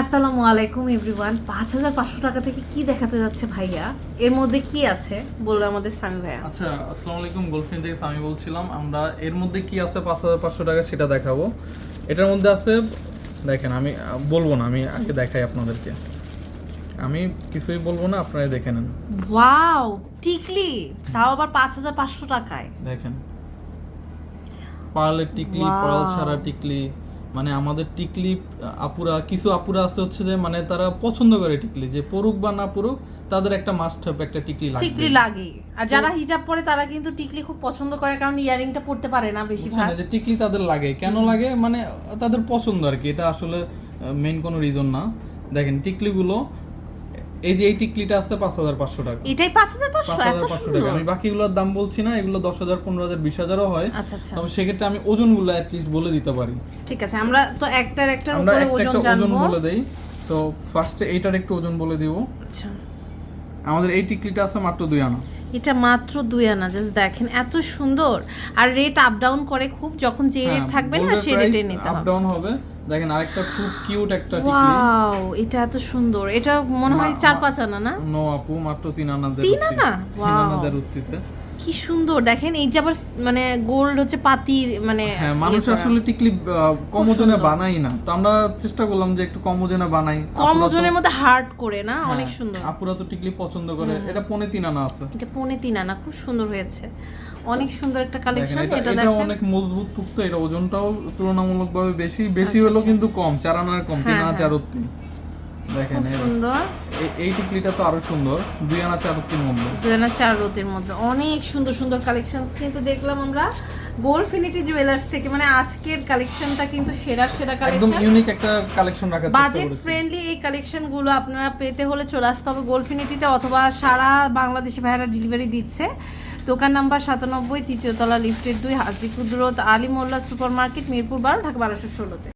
আসসালামু আলাইকুম এভরিওয়ান। পাঁচ হাজার পাঁচশো টাকা থেকে কি দেখাতে যাচ্ছে ভাইয়া? এর মধ্যে কি আছে? বলল আমাদের সামি ভাইয়া। আচ্ছা আসসালামু আলাইকুম গোলফ্রেন্ড থেকে আমি বলছিলাম। আমরা এর মধ্যে কি আছে পাঁচ হাজার পাঁচশো টাকা সেটা দেখাবো। এটার মধ্যে আছে দেখেন আমি বলব না আমি আগে দেখাই আপনাদেরকে। আমি কিছুই বলব না আপনারা দেখে নেন। ওয়াও টিকলি! তাও আবার পাঁচ হাজার পাঁচশো টাকায়। দেখেন। পার্লের টিকলি. পার্ল ছাড়া টিকলি। মানে আমাদের টিকলি আপুরা কিছু আপুরা আছে হচ্ছে যে মানে তারা পছন্দ করে টিকলি যে পড়ুক বা না পড়ুক তাদের একটা মাস্ট হবে একটা টিকলি লাগে টিকলি লাগে আর যারা হিজাব পরে তারা কিন্তু টিকলি খুব পছন্দ করে কারণ ইয়ারিংটা পড়তে পারে না বেশি ভাগ এই যে টিকলি তাদের লাগে। কেন লাগে? মানে তাদের পছন্দ আর কি। এটা আসলে মেইন কোনো রিজন না। দেখেন টিকলিগুলো এই যে এই টিকলিটা আছে পাঁচ হাজার পাঁচশো টাকা। এটাই পাঁচ হাজার পাঁচশো? এত সুন্দর টাকা। আমি বাকিগুলোর দাম বলছি না এগুলো দশ হাজার পনেরো হাজার বিশ হাজারও হয়। আচ্ছা আচ্ছা। তবে সেক্ষেত্রে আমি ওজনগুলো অ্যাটলিস্ট বলে দিতে পারি। ঠিক আছে আমরা তো একটার একটার উপরে একটা ওজন একটা ওজন বলে দেই। তো ফার্স্টে এইটার একটু ওজন বলে দিব। আচ্ছা। আমাদের এই টিকলিটা আছে মাত্র দুই আনা। এটা মাত্র দুই আনা জাস্ট দেখেন এত সুন্দর। আর রেট আপ ডাউন করে খুব যখন যে রেট থাকবে না সেই রেটে নিতে আপ ডাউন হবে। দেখেন আরেকটা খুব কিউট একটা টিকলি। ওয়াও এটা এত সুন্দর। এটা মনে হয় চার পাঁচ আনা না? নো আপু মাত্র তিন আনাদের তিন আনা? ওয়াও তিন. আনাদের উত্তিতে। কি সুন্দর দেখেন এই যে আবার মানে গোল্ড হচ্ছে পাতি মানে হ্যাঁ মানুষ ইয়ে আসলে টিকলি কম ওজনে বানাই না। তো আমরা চেষ্টা করলাম যে একটু কম ওজনে বানাই কম ওজনের মধ্যে হার্ড করে না হ্যাঁ, অনেক সুন্দর। আপুরা তো টিকলি পছন্দ করে। এটা পনে তিন আনা আছে। এটা পৌনে তিন আনা খুব সুন্দর হয়েছে। অনেক সুন্দর একটা কালেকশন এটা দেখেন। অনেক মজবুত পুক্ত এটা ওজনটাও তুলনামূলকভাবে বেশি বেশি আচ্ছা, হলেও আচ্ছা। কিন্তু কম চার আনার কম তিন হ্যাঁ, আনা। চার দেখেন সুন্দর। এই- টিকলিটা তো আরও সুন্দর। দুই আনা চার উত্তির মধ্যে। দুই আনা চার রোতের মধ্যে। অনেক সুন্দর সুন্দর কালেকশনস কিন্তু দেখলাম আমরা। গোলফিনিটি জুয়েলার্স থেকে মানে আজকের কালেকশনটা কিন্তু সেরা সেরা একদম কালেকশন ইউনিক একটা কালেকশন চেষ্টা বাজেট ফ্রেন্ডলি এই কালেকশনগুলো আপনারা পেতে হলে চলে আসতে হবে গোলফিনিটিতে অথবা সারা বাংলাদেশে ভাইয়ারা ডেলিভারি দিচ্ছে। দোকান নাম্বার সাতানব্বই তৃতীয় তলা লিফটের দুই হাজিকুদ road Ali Molla super market Mirpur বারো ঢাকা বারোশো ষোলোতে।